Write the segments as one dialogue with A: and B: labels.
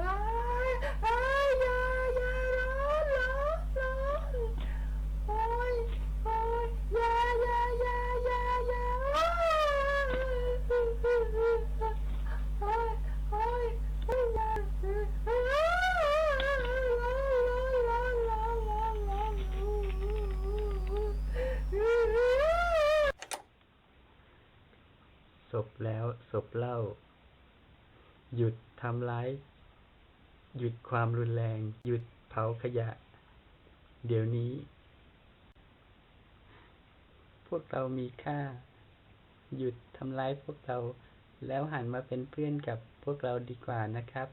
A: อ้ายอ้
B: ศพแล้วศพเล่า หยุดทำร้าย หยุดความรุนแรง หยุดเผาขยะ เดี๋ยวนี้ พวกเรามีค่า หยุดทำร้ายพวกเรา แล้วหันมาเป็นเพื่อนกับพวกเราดีกว่านะครับ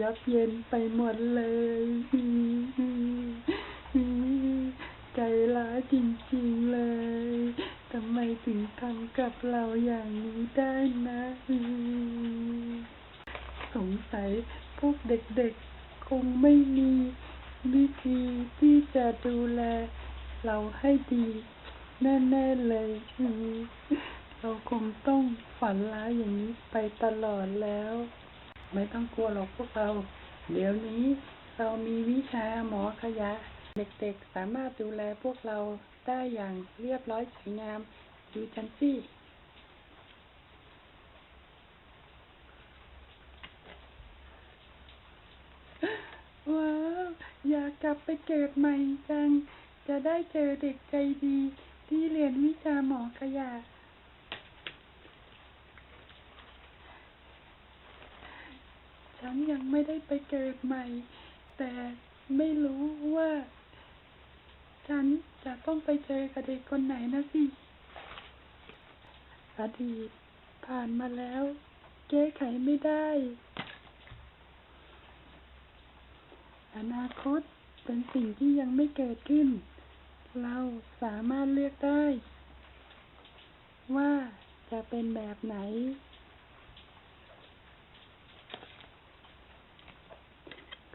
B: ยับเย็นไปหมดเลย ใจร้ายจริงๆเลย ทำไม ถึงทำกับเราอย่างนี้ได้นะสงสัยพวกเด็กๆ คงไม่มีวิธีที่จะดูแล เราให้ดีแน่ๆเลยเราคงต้องฝันร้ายอย่างนี้ไปตลอดแล้ว ไม่ต้องกลัวหรอกพวกเรา เดี๋ยวนี้เรามีวิชาหมอขยะ เด็กๆสามารถดูแลพวกเราได้อย่างเรียบร้อยสวยงาม ดูจันสิว้าว อยากกลับไปเกิดใหม่จัง จะได้เจอเด็กใจดี ที่เรียนวิชาหมอขยะ ฉันยังไม่ได้ไปเกิดใหม่ แต่ไม่รู้ว่า ฉันจะต้องไปเจอกับเด็กคนไหนนะสิ อดีต ผ่านมาแล้ว แก้ไขไม่ได้ อนาคตเป็นสิ่งที่ยังไม่เกิดขึ้น เราสามารถเลือกได้ ว่าจะเป็นแบบไหน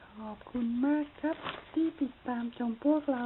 B: ขอบคุณมากครับที่ติดตามชมพวกเรา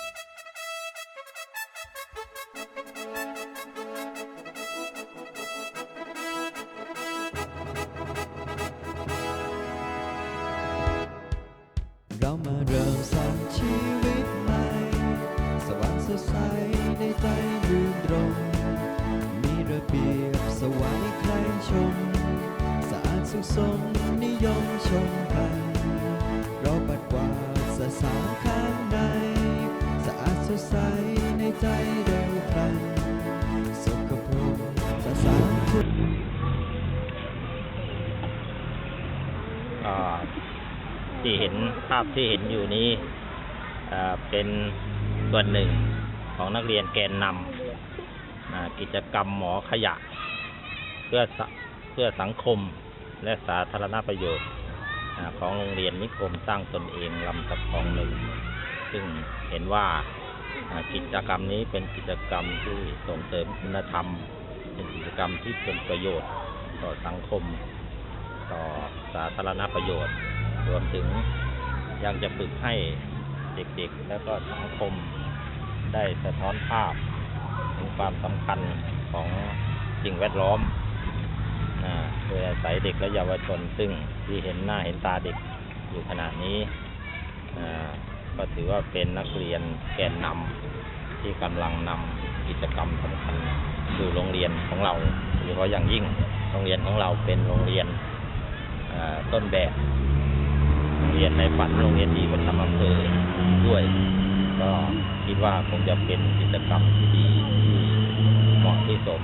C: ที่
D: เห็นภาพที่เห็นอยู่นี้เป็นส่วนหนึ่งของนักเรียนแกนนำกิจกรรมหมอขยะ เพื่อเพื่อสังคมและสาธารณประโยชน์ของโรงเรียนนิคมสร้างตนเองลำตะคองหนึ่ง ซึ่งเห็นว่าอ่ากิจกรรมนี้เป็นกิจกรรมที่ส่งเสริมคุณธรรม เป็นกิจกรรมที่เป็นประโยชน์ต่อสังคม ต่อสาธารณประโยชน์ รวมถึงยังจะฝึกให้เด็กๆ แล้วก็สังคมได้สะท้อนภาพ ถึงความสำคัญของสิ่งแวดล้อมนะโดยอาศัยเด็กและเยาวชน ซึ่งที่เห็นหน้าเห็นตาเด็กอยู่ขณะนี้ก็ถือว่าเป็นนักเรียนแกนนำที่กำลังนำกิจกรรมสำคัญสู่โรงเรียนของเราโดยเฉพาะอย่างยิ่งโรงเรียนของเราเป็นโรงเรียน ต้นแบบเรียนในฝันโรงเรียนดีประจำอำเภอด้วย ก็คิดว่าคงจะเป็นกิจกรรมที่ดีที่เหมาะที่สม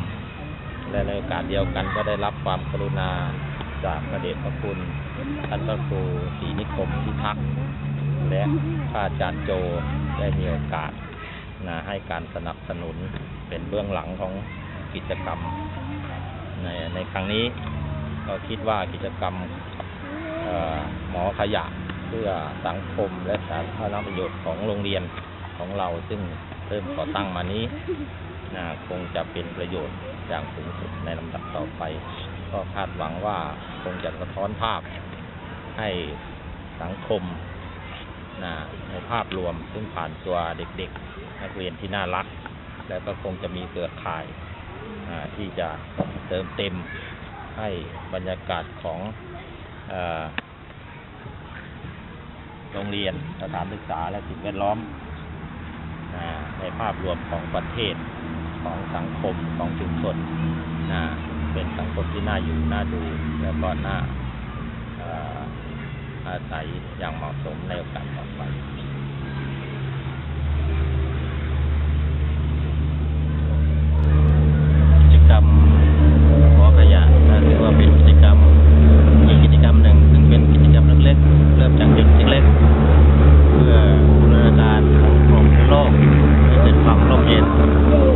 D: และในโอกาสเดียวกันก็ได้รับความกรุณาจากพระเดชพระคุณท่านพระครูศรีนิคมพิทักษ์และพระอาจารย์โจได้มีโอกาสนะให้การสนับสนุนเป็นเบื้องหลังของกิจกรรมในในครั้งนี้ ก็คิดว่ากิจกรรมหมอขยะเพื่อสังคมและสาธารณประโยชน์ของโรงเรียนของเราซึ่งเริ่มก่อตั้งมานี้นะคงจะเป็นประโยชน์อย่างสูงสุดในลำดับต่อไป ก็คาดหวังว่าคงจะสะท้อนภาพให้สังคมนะในภาพรวม ซึ่งผ่านตัวเด็กๆ นักเรียนที่น่ารัก แล้วก็คงจะมีเครือข่ายที่จะเติมเต็ม ให้บรรยากาศของอโรงเรียนสถานศึกษาและสิ่งแวดล้อมอในภาพรวมของประเทศของสังคมของชุมชนนะเป็นสังคมที่น่าอยู่น่าดูแล้วก็น่าอาศัยอย่างเหมาะสมในโอกาสต่อไป
E: กิจกรรมหอขยะนะถือว่าเป็นกิจกรรมอีกกิจกรรมหนึ่งซึ่งเป็นกิจกรรมเล็กๆ เริ่มจากจุดเล็กๆ เพื่อบูรณาการสังคมโลกให้เกิดความร่มเย็น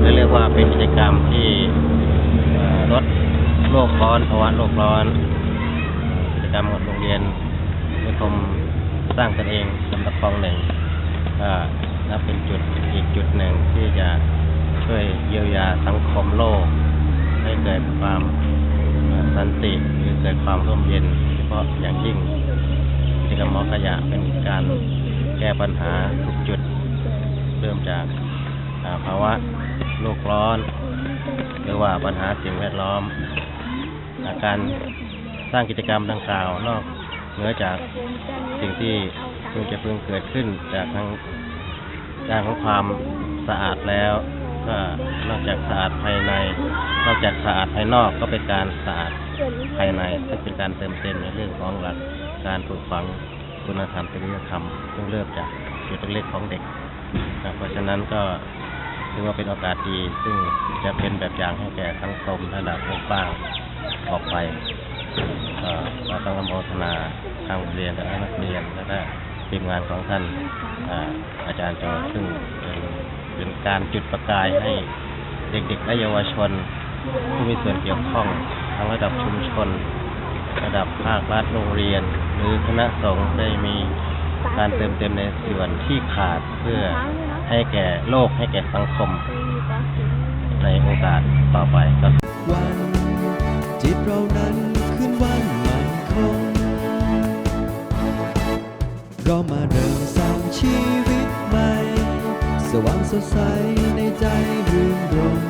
E: และเรียกว่าเป็นกิจกรรมที่เอ่อลดโลกร้อนภาวะโลกร้อน กิจกรรมของโรงเรียนนิคมสร้างกันเองลำตะคองหนึ่งก็นับเป็นจุดอีกจุดหนึ่งที่จะช่วยเยียวยาสังคมโลก ให้เกิดความสันติหรือเกิดความร่มเย็นเฉพาะอย่างยิ่งกิจกรรมอขยะเป็นการแก้ปัญหาทุกจุด เริ่มจากาภาวะโลกร้อน หรือว่าปัญหาสิ่งแวดล้อมอาการสร้างกิจกรรมดังกล่าวนอก เหนือจากสิ่งที่เพิ่งจะเพิ่งเกิดขึ้นจากทางด้านของความสะอาดแล้วก็นอกจากสะอาดภายใน นอกจากสะอาดภายนอกก็เป็นการสะอาดภายในซึ่งเป็นการเติมเต็มในเรื่องของหลักการปลูกฝังคุณธรรมจริยธรรมซึ่งเริ่มจากจุดเล็กของเด็กนะเพราะฉะนั้นก็ถือว่าเป็นโอกาสดี ซึ่งจะเป็นแบบอย่างให้แก่สังคมระดับวงกว้างออกไป เราต้องอนุโมทนาทางโรงเรียนและนักเรียนและก็ทีมงานของท่านอาอาจารย์จอซึ่งเป็นเป็นการจุดประกายให้เด็กๆและเยาวชน ผู้มีส่วนเกี่ยวข้องทั้งระดับชุมชน ระดับภาครัฐโรงเรียน หรือคณะสงฆ์ได้มีการเติมเต็มในส่วนที่ขาดเพื่อให้แก่โลกให้แก่สังคม ในโอกาสต่อไปก็
C: วันจิตเรานั้น สดใสในใจรื่นรม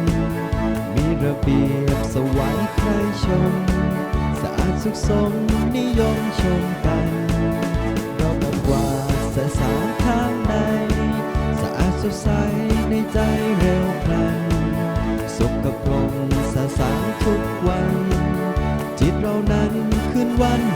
C: มีระเบียบสวยใครชม สะอาดสุขสมนิยมชมกันเราบอกว่าสะสางข้างใน สะอาดสดใสในใจเร็วพลันสุขกับลมสะสางทุกวัน จิตเรานั้นคืนวัน